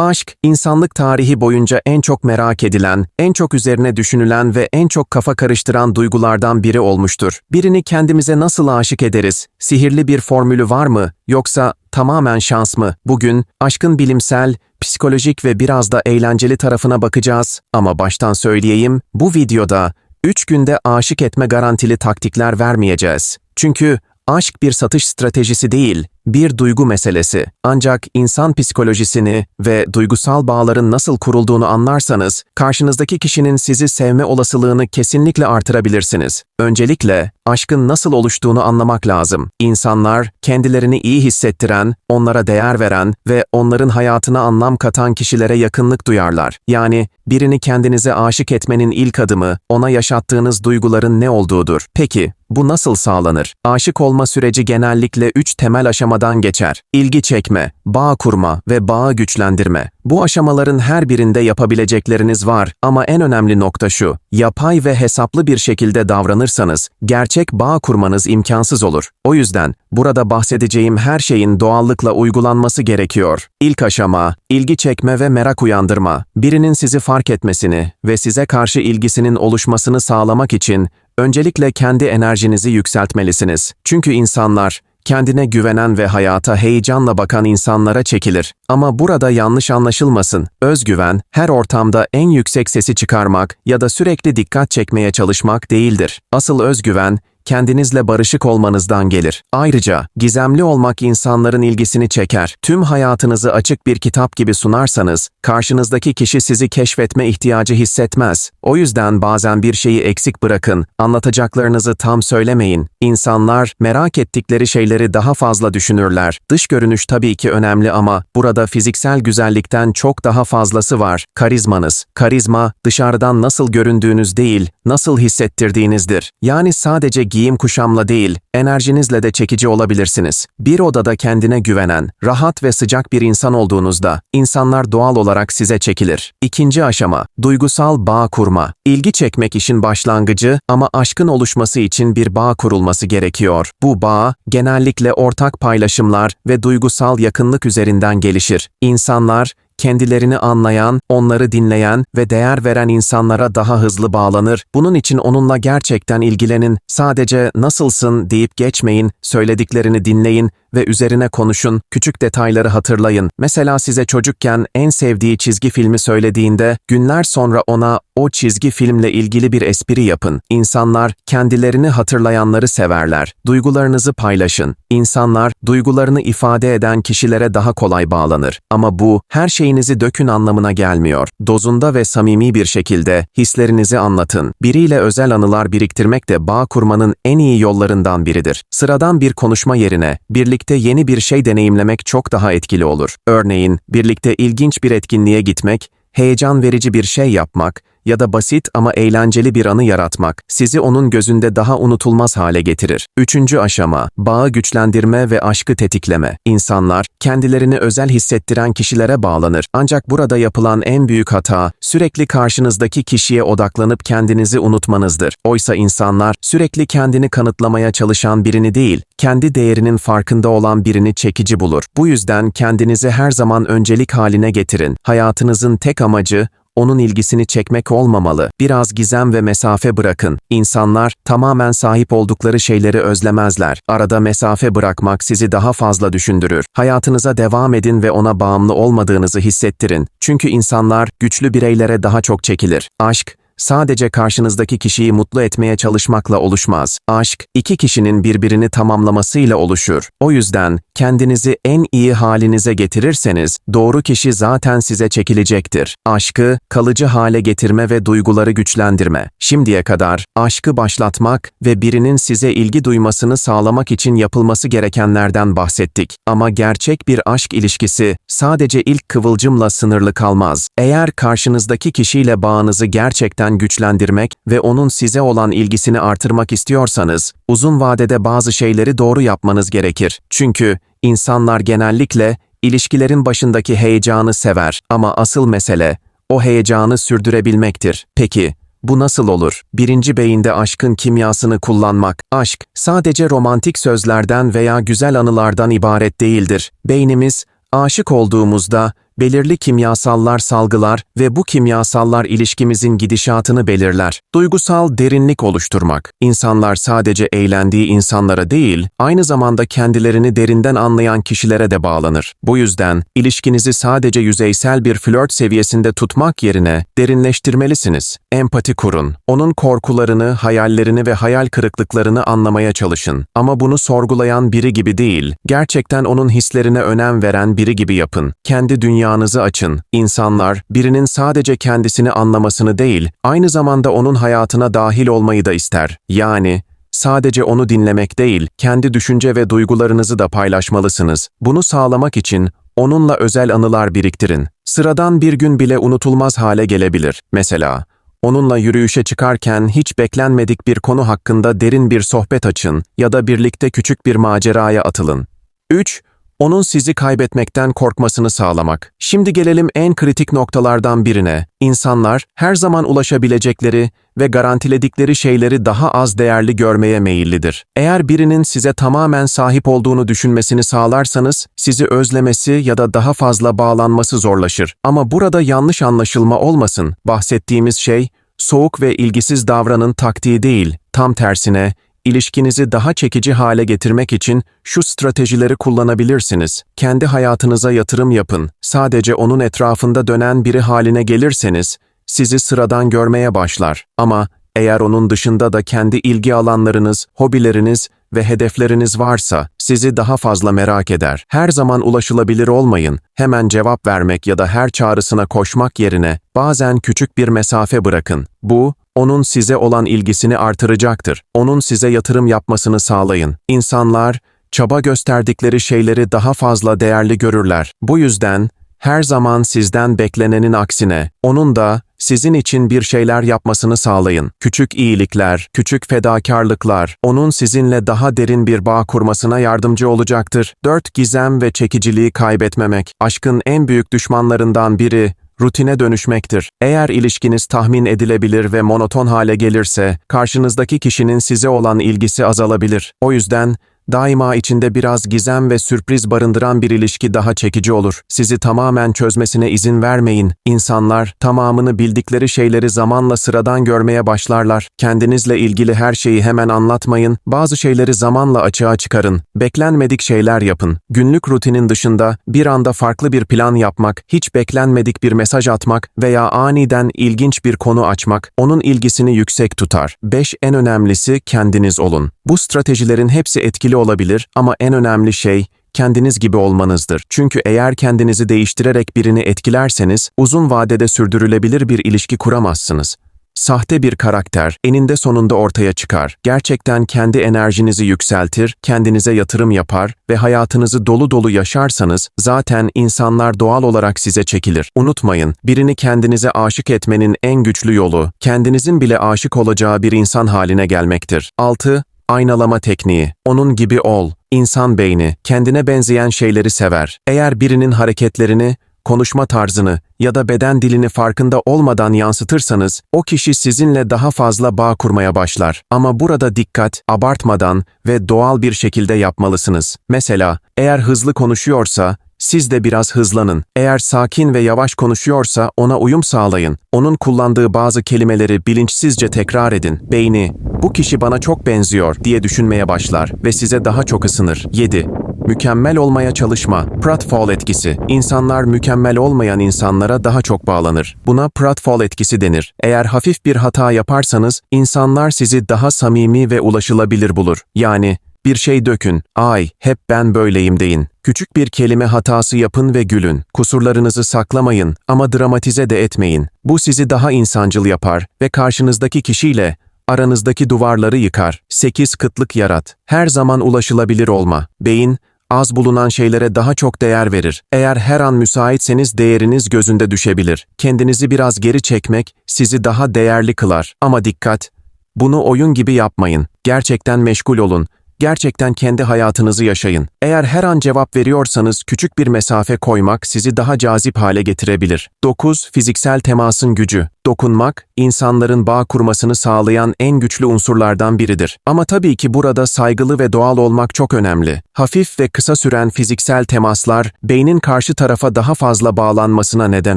Aşk, insanlık tarihi boyunca en çok merak edilen, en çok üzerine düşünülen ve en çok kafa karıştıran duygulardan biri olmuştur. Birini kendimize nasıl aşık ederiz? Sihirli bir formülü var mı? Yoksa tamamen şans mı? Bugün aşkın bilimsel, psikolojik ve biraz da eğlenceli tarafına bakacağız. Ama baştan söyleyeyim, bu videoda 3 günde aşık etme garantili taktikler vermeyeceğiz. Çünkü aşk bir satış stratejisi değil, bir duygu meselesi. Ancak insan psikolojisini ve duygusal bağların nasıl kurulduğunu anlarsanız, karşınızdaki kişinin sizi sevme olasılığını kesinlikle artırabilirsiniz. Öncelikle, aşkın nasıl oluştuğunu anlamak lazım. İnsanlar, kendilerini iyi hissettiren, onlara değer veren ve onların hayatına anlam katan kişilere yakınlık duyarlar. Yani, birini kendinize aşık etmenin ilk adımı, ona yaşattığınız duyguların ne olduğudur. Peki, bu nasıl sağlanır? Aşık olma süreci genellikle üç temel aşamadan geçer. İlgi çekme, bağ kurma ve bağı güçlendirme. Bu aşamaların her birinde yapabilecekleriniz var ama en önemli nokta şu, yapay ve hesaplı bir şekilde davranırsanız, gerçek bağ kurmanız imkansız olur. O yüzden, burada bahsedeceğim her şeyin doğallıkla uygulanması gerekiyor. İlk aşama, ilgi çekme ve merak uyandırma. Birinin sizi fark etmesini ve size karşı ilgisinin oluşmasını sağlamak için Öncelikle kendi enerjinizi yükseltmelisiniz. Çünkü insanlar, kendine güvenen ve hayata heyecanla bakan insanlara çekilir. Ama burada yanlış anlaşılmasın. Özgüven, her ortamda en yüksek sesi çıkarmak ya da sürekli dikkat çekmeye çalışmak değildir. Asıl özgüven, kendinizle barışık olmanızdan gelir. Ayrıca gizemli olmak insanların ilgisini çeker. Tüm hayatınızı açık bir kitap gibi sunarsanız, karşınızdaki kişi sizi keşfetme ihtiyacı hissetmez. O yüzden bazen bir şeyi eksik bırakın, anlatacaklarınızı tam söylemeyin. İnsanlar merak ettikleri şeyleri daha fazla düşünürler. Dış görünüş tabii ki önemli ama burada fiziksel güzellikten çok daha fazlası var. Karizmanız. Karizma, dışarıdan nasıl göründüğünüz değil, nasıl hissettirdiğinizdir. Yani sadece giyim kuşamla değil, enerjinizle de çekici olabilirsiniz. Bir odada kendine güvenen, rahat ve sıcak bir insan olduğunuzda, insanlar doğal olarak size çekilir. İkinci aşama, duygusal bağ kurma. İlgi çekmek işin başlangıcı ama aşkın oluşması için bir bağ kurulması gerekiyor. Bu bağ, genellikle ortak paylaşımlar ve duygusal yakınlık üzerinden gelişir. İnsanlar, kendilerini anlayan, onları dinleyen ve değer veren insanlara daha hızlı bağlanır. Bunun için onunla gerçekten ilgilenin, sadece nasılsın deyip geçmeyin, söylediklerini dinleyin ve üzerine konuşun, küçük detayları hatırlayın. Mesela size çocukken en sevdiği çizgi filmi söylediğinde, günler sonra ona o çizgi filmle ilgili bir espri yapın. İnsanlar kendilerini hatırlayanları severler. Duygularınızı paylaşın. İnsanlar duygularını ifade eden kişilere daha kolay bağlanır. Ama bu her şeyinizi dökün anlamına gelmiyor. Dozunda ve samimi bir şekilde hislerinizi anlatın. Biriyle özel anılar biriktirmek de bağ kurmanın en iyi yollarından biridir. Sıradan bir konuşma yerine birlikte yeni bir şey deneyimlemek çok daha etkili olur. Örneğin birlikte ilginç bir etkinliğe gitmek, heyecan verici bir şey yapmak ya da basit ama eğlenceli bir anı yaratmak sizi onun gözünde daha unutulmaz hale getirir. Üçüncü aşama, bağı güçlendirme ve aşkı tetikleme. İnsanlar, kendilerini özel hissettiren kişilere bağlanır. Ancak burada yapılan en büyük hata, sürekli karşınızdaki kişiye odaklanıp kendinizi unutmanızdır. Oysa insanlar, sürekli kendini kanıtlamaya çalışan birini değil, kendi değerinin farkında olan birini çekici bulur. Bu yüzden kendinizi her zaman öncelik haline getirin. Hayatınızın tek amacı, onun ilgisini çekmek olmamalı. Biraz gizem ve mesafe bırakın. İnsanlar tamamen sahip oldukları şeyleri özlemezler. Arada mesafe bırakmak sizi daha fazla düşündürür. Hayatınıza devam edin ve ona bağımlı olmadığınızı hissettirin. Çünkü insanlar güçlü bireylere daha çok çekilir. Aşk, sadece karşınızdaki kişiyi mutlu etmeye çalışmakla oluşmaz. Aşk, iki kişinin birbirini tamamlamasıyla oluşur. O yüzden kendinizi en iyi halinize getirirseniz, doğru kişi zaten size çekilecektir. Aşkı, kalıcı hale getirme ve duyguları güçlendirme. Şimdiye kadar, aşkı başlatmak ve birinin size ilgi duymasını sağlamak için yapılması gerekenlerden bahsettik. Ama gerçek bir aşk ilişkisi, sadece ilk kıvılcımla sınırlı kalmaz. Eğer karşınızdaki kişiyle bağınızı gerçekten güçlendirmek ve onun size olan ilgisini artırmak istiyorsanız, uzun vadede bazı şeyleri doğru yapmanız gerekir. Çünkü insanlar genellikle ilişkilerin başındaki heyecanı sever ama asıl mesele o heyecanı sürdürebilmektir. Peki, bu nasıl olur? Birinci beyinde aşkın kimyasını kullanmak. Aşk, sadece romantik sözlerden veya güzel anılardan ibaret değildir. Beynimiz, aşık olduğumuzda belirli kimyasallar salgılar ve bu kimyasallar ilişkimizin gidişatını belirler. Duygusal derinlik oluşturmak. İnsanlar sadece eğlendiği insanlara değil, aynı zamanda kendilerini derinden anlayan kişilere de bağlanır. Bu yüzden ilişkinizi sadece yüzeysel bir flört seviyesinde tutmak yerine derinleştirmelisiniz. Empati kurun. Onun korkularını, hayallerini ve hayal kırıklıklarını anlamaya çalışın. Ama bunu sorgulayan biri gibi değil, gerçekten onun hislerine önem veren biri gibi yapın. Kendi dünyanızı açın. İnsanlar, birinin sadece kendisini anlamasını değil, aynı zamanda onun hayatına dahil olmayı da ister. Yani, Sadece onu dinlemek değil, kendi düşünce ve duygularınızı da paylaşmalısınız. Bunu sağlamak için onunla özel anılar biriktirin. Sıradan bir gün bile unutulmaz hale gelebilir. Mesela, onunla yürüyüşe çıkarken hiç beklenmedik bir konu hakkında derin bir sohbet açın ya da birlikte küçük bir maceraya atılın. 3 onun sizi kaybetmekten korkmasını sağlamak. Şimdi gelelim en kritik noktalardan birine. İnsanlar her zaman ulaşabilecekleri ve garantiledikleri şeyleri daha az değerli görmeye meyillidir. Eğer birinin size tamamen sahip olduğunu düşünmesini sağlarsanız, sizi özlemesi ya da daha fazla bağlanması zorlaşır. Ama burada yanlış anlaşılma olmasın. Bahsettiğimiz şey, soğuk ve ilgisiz davranın taktiği değil, tam tersine İlişkinizi daha çekici hale getirmek için şu stratejileri kullanabilirsiniz. Kendi hayatınıza yatırım yapın. Sadece onun etrafında dönen biri haline gelirseniz, sizi sıradan görmeye başlar. Ama eğer onun dışında da kendi ilgi alanlarınız, hobileriniz ve hedefleriniz varsa sizi daha fazla merak eder. Her zaman ulaşılabilir olmayın. Hemen cevap vermek ya da her çağrısına koşmak yerine bazen küçük bir mesafe bırakın. Bu onun size olan ilgisini artıracaktır. Onun size yatırım yapmasını sağlayın. İnsanlar, çaba gösterdikleri şeyleri daha fazla değerli görürler. Bu yüzden, her zaman sizden beklenenin aksine, onun da sizin için bir şeyler yapmasını sağlayın. Küçük iyilikler, küçük fedakarlıklar, onun sizinle daha derin bir bağ kurmasına yardımcı olacaktır. 4. Gizem ve çekiciliği kaybetmemek. Aşkın en büyük düşmanlarından biri, rutine dönüşmektir. Eğer ilişkiniz tahmin edilebilir ve monoton hale gelirse, karşınızdaki kişinin size olan ilgisi azalabilir. O yüzden, daima içinde biraz gizem ve sürpriz barındıran bir ilişki daha çekici olur. Sizi tamamen çözmesine izin vermeyin. İnsanlar tamamını bildikleri şeyleri zamanla sıradan görmeye başlarlar. Kendinizle ilgili her şeyi hemen anlatmayın. Bazı şeyleri zamanla açığa çıkarın. Beklenmedik şeyler yapın. Günlük rutinin dışında bir anda farklı bir plan yapmak, hiç beklenmedik bir mesaj atmak veya aniden ilginç bir konu açmak onun ilgisini yüksek tutar. 5. En önemlisi kendiniz olun. Bu stratejilerin hepsi etkili olabilir ama en önemli şey kendiniz gibi olmanızdır. Çünkü eğer kendinizi değiştirerek birini etkilerseniz uzun vadede sürdürülebilir bir ilişki kuramazsınız. Sahte bir karakter eninde sonunda ortaya çıkar. Gerçekten kendi enerjinizi yükseltir, kendinize yatırım yapar ve hayatınızı dolu dolu yaşarsanız zaten insanlar doğal olarak size çekilir. Unutmayın, birini kendinize aşık etmenin en güçlü yolu kendinizin bile aşık olacağı bir insan haline gelmektir. 6. Aynalama tekniği. Onun gibi ol. İnsan beyni kendine benzeyen şeyleri sever. Eğer birinin hareketlerini, konuşma tarzını ya da beden dilini farkında olmadan yansıtırsanız o kişi sizinle daha fazla bağ kurmaya başlar. Ama burada dikkat, abartmadan ve doğal bir şekilde yapmalısınız. Mesela eğer hızlı konuşuyorsa siz de biraz hızlanın. Eğer sakin ve yavaş konuşuyorsa ona uyum sağlayın. Onun kullandığı bazı kelimeleri bilinçsizce tekrar edin. Beyni, bu kişi bana çok benziyor diye düşünmeye başlar ve size daha çok ısınır. 7. Mükemmel olmaya çalışma. Pratfall etkisi. İnsanlar mükemmel olmayan insanlara daha çok bağlanır. Buna pratfall etkisi denir. Eğer hafif bir hata yaparsanız, insanlar sizi daha samimi ve ulaşılabilir bulur. Yani, bir şey dökün, ay, hep ben böyleyim deyin. Küçük bir kelime hatası yapın ve gülün. Kusurlarınızı saklamayın ama dramatize de etmeyin. Bu sizi daha insancıl yapar ve karşınızdaki kişiyle aranızdaki duvarları yıkar. 8 kıtlık yarat. Her zaman ulaşılabilir olma. Beyin, az bulunan şeylere daha çok değer verir. Eğer her an müsaitseniz değeriniz gözünde düşebilir. Kendinizi biraz geri çekmek sizi daha değerli kılar. Ama dikkat, bunu oyun gibi yapmayın. Gerçekten meşgul olun Gerçekten kendi hayatınızı yaşayın. Eğer her an cevap veriyorsanız küçük bir mesafe koymak sizi daha cazip hale getirebilir. 9. Fiziksel temasın gücü. Dokunmak, insanların bağ kurmasını sağlayan en güçlü unsurlardan biridir. Ama tabii ki burada saygılı ve doğal olmak çok önemli. Hafif ve kısa süren fiziksel temaslar, beynin karşı tarafa daha fazla bağlanmasına neden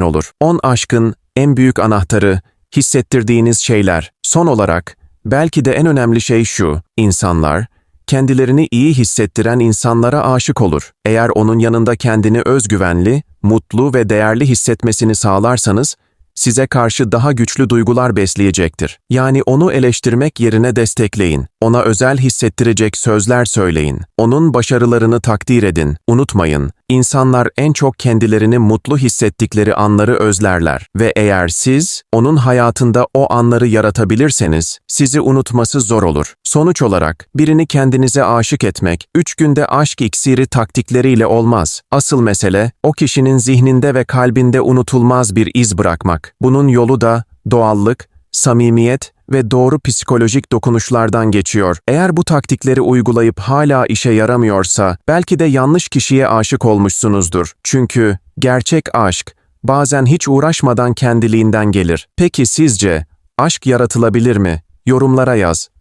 olur. 10 aşkın en büyük anahtarı, hissettirdiğiniz şeyler. Son olarak, belki de en önemli şey şu, insanlar, kendilerini iyi hissettiren insanlara aşık olur. Eğer onun yanında kendini özgüvenli, mutlu ve değerli hissetmesini sağlarsanız, size karşı daha güçlü duygular besleyecektir. Yani onu eleştirmek yerine destekleyin. Ona özel hissettirecek sözler söyleyin. Onun başarılarını takdir edin. Unutmayın, insanlar en çok kendilerini mutlu hissettikleri anları özlerler ve eğer siz onun hayatında o anları yaratabilirseniz sizi unutması zor olur. Sonuç olarak birini kendinize aşık etmek, üç günde aşk iksiri taktikleriyle olmaz. Asıl mesele o kişinin zihninde ve kalbinde unutulmaz bir iz bırakmak. Bunun yolu da doğallık, samimiyet ve doğru psikolojik dokunuşlardan geçiyor. Eğer bu taktikleri uygulayıp hala işe yaramıyorsa belki de yanlış kişiye aşık olmuşsunuzdur. Çünkü gerçek aşk bazen hiç uğraşmadan kendiliğinden gelir. Peki sizce aşk yaratılabilir mi? Yorumlara yaz.